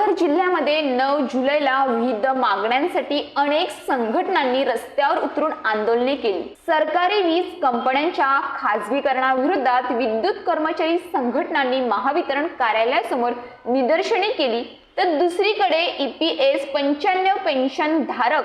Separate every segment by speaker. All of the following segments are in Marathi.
Speaker 1: पालघर जिल्ह्यामध्ये नऊ जुलैला विविध मागण्यांसाठी अनेक संघटनांनी रस्त्यावर उतरून आंदोलने केली. सरकारी वीज कंपन्यांच्या खाजगीकरणाविरोधात विद्युत कर्मचारी संघटनांनी महावितरण कार्यालयासमोर निदर्शने केली. तर दुसरीकडे E ईपीएस पंच्याण्णव पेन्शन धारक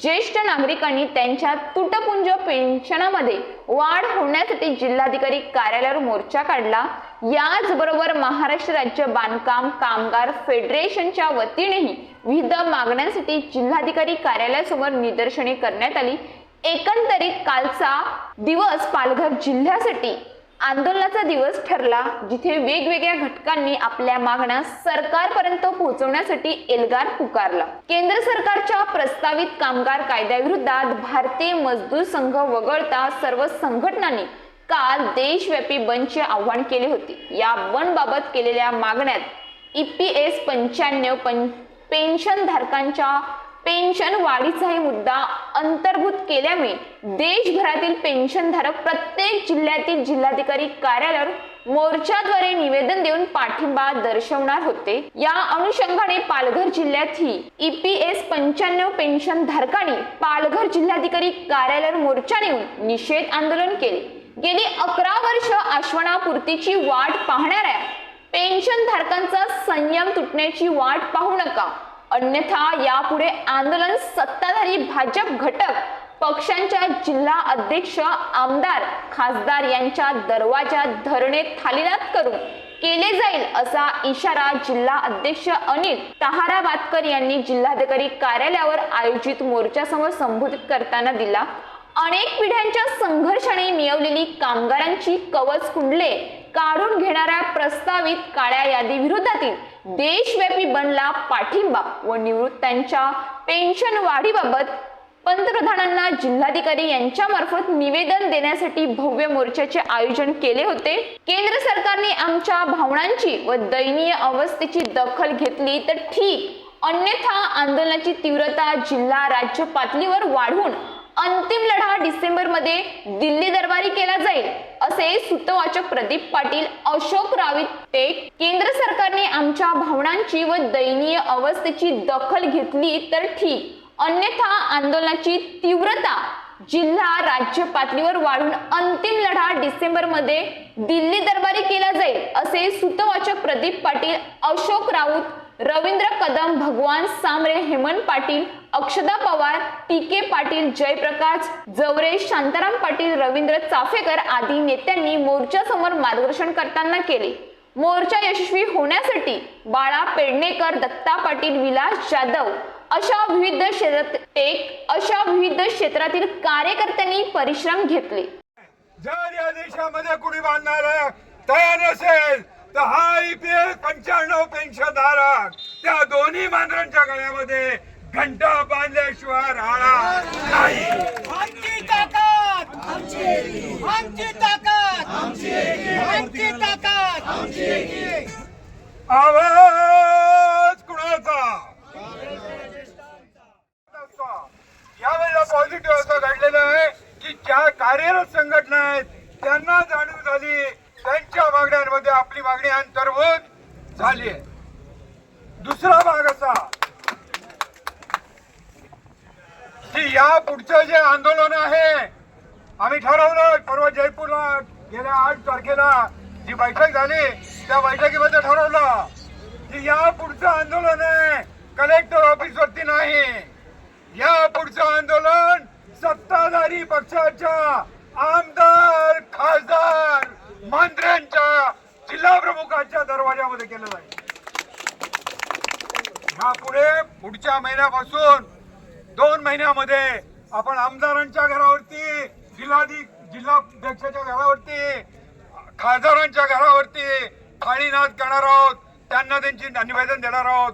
Speaker 1: ज्येष्ठ नागरिकांनी त्यांच्या तुटपुंज पेन्शनामध्ये वाढ होण्यासाठी जिल्हाधिकारी कार्यालयावर मोर्चा काढला. याचबरोबर महाराष्ट्र राज्य बांधकाम कामगार फेडरेशनच्या वतीनेही विविध मागण्यांसाठी जिल्हाधिकारी कार्यालयासमोर निदर्शने करण्यात आली. एकंदरीत कालचा दिवस पालघर जिल्ह्यासाठी आंदोलनाचा दिवस ठरला जिथे वेगवेगळ्या घटकांनी आपल्या मागण्या सरकारपर्यंत पोहोचवण्यासाठी एल्गार पुकारला. केंद्र सरकारच्या प्रस्तावित कामगार कायद्याविरोधात भारतीय मजदूर संघ वगळता सर्व संघटनांनी काल देशव्यापी बंदचे आवाहन केले होते. या बंद बाबत केलेल्या मागण्यात ई पी एस पंच्याण्णव पं पेन्शन धारकांच्या पेन्शन वाढीचाही मुद्दा अंतर्भूत केल्यामुळे देशभरातील पेन्शनधारक प्रत्येक जिल्ह्यातील जिल्हाधिकारी कार्यालयावर मोर्चाद्वारे निवेदन देऊन पाठिंबा दर्शवणार होते. या अनुषंगाने पालघर जिल्ह्यातही ई पी एस पंच्याण्णव पेन्शन धारकांनी पालघर जिल्हाधिकारी कार्यालयावर मोर्चा नेऊन निषेध आंदोलन केले. गेली अकरा वर्ष आश्वनापूर्तीची वाट पाहणाऱ्या पेन्शन धारकांचा संयम तुटण्याची वाट पाहू नका. अन्यथा यापुढे आंदोलन सत्ताधारी भाजप घटक पक्षांच्या जिल्हा अध्यक्ष आमदार खासदार यांच्या दरवाजात धरणे थालीनात करून केले जाईल असा इशारा जिल्हा अध्यक्ष अनिल तहाराबादकर यांनी जिल्हाधिकारी कार्यालयावर आयोजित मोर्चासमोर संबोधित करताना दिला. अनेक पिढ्यांच्या संघर्षाने मिळवलेली कामगारांची कवच कुंडले काढून घेणाऱ्या प्रस्तावित काळ्या यादी विरोधातील देशव्यापी बनला पाठिंबा व निवृत्तांच्या पेन्शन वाढीबाबत पंतप्रधानांना जिल्हाधिकारी यांच्या मार्फत निवेदन देण्यासाठी भव्य मोर्चाचे आयोजन केले होते. केंद्र सरकारने आमच्या भावनांची व दयनीय अवस्थेची दखल घेतली तर ठीक. अन्यथा आंदोलनाची तीव्रता जिल्हा राज्य पातळीवर वाढवून अंतिम लढा डिसेंबरमध्ये दिल्ली दरबारी केला जाईल असे सूतवाचक प्रदीप पाटील अशोक रावीत केंद्र सरकारने आमच्या भावनांची व दयनीय अवस्थेची दखल घेतली तर ठीक. अन्यथा आंदोलनाची तीव्रता जिल्हा राज्य पातळीवर वाढून अंतिम लढा डिसेंबरमध्ये दिल्ली दरबारी केला जाईल असे सूतवाचक प्रदीप पाटील अशोक राऊत रवींद्र कदम भगवान सामरे हेमंत पाटील अक्षदा पवार टी के पाटील जयप्रकाश जवरे शांताराम पाटील रवींद्र चाफेकर आदी नेत्यांनी मोर्चासमोर मार्गदर्शन करताना केले. मोर्चा यशस्वी होण्यासाठी बाळा पेडणेकर दत्ता पाटील विलास जाधव अशा विविध क्षेत्रात एक अशा विविध क्षेत्रातील कार्यकर्त्यांनी परिश्रम घेतले.
Speaker 2: जर या देशामध्ये कुणी बांधणार तयार असेल तर हा पंच्याण्णव पेन्शन धारक त्या दोन्ही मांजरांच्या गळ्यामध्ये घंटा बांधल्याशिवाय राहणार नाही.
Speaker 3: आमची ताकद. आमची ताकद. आमची ताकद.
Speaker 2: आवाज कुणाचा? यावेळेला पॉझिटिव्ह असं घडलेलं आहे की ज्या कार्यरत संघटना आहेत त्यांना जाणीव झाली त्यांच्या मागण्यांमध्ये आपली मागणी अंतर्भूत झाली आहे. दुसरा भाग असा की या पुढचं जे आंदोलन आहे आम्ही ठरवलं परवा जयपूरला गेल्या आठ तारखेला जी बैठक झाली त्या बैठकीमध्ये ठरवलं की या पुढचं आंदोलन आहे कलेक्टर ऑफिस वरती नाही. या पुढचं आंदोलन सत्ताधारी पक्षाच्या आमदार खासदार मंत्र्यांच्या जिल्हा प्रमुखांच्या दरवाजामध्ये केलं जाईल. यापुढे पुढच्या महिन्यापासून दोन महिन्यामध्ये आपण आमदारांच्या घरावरती जिल्हाधिक जिल्हाध्यक्षाच्या घरावरती खासदारांच्या घरावरती थाळीनाथ करणार आहोत. त्यांना त्यांची निवेदन देणार आहोत.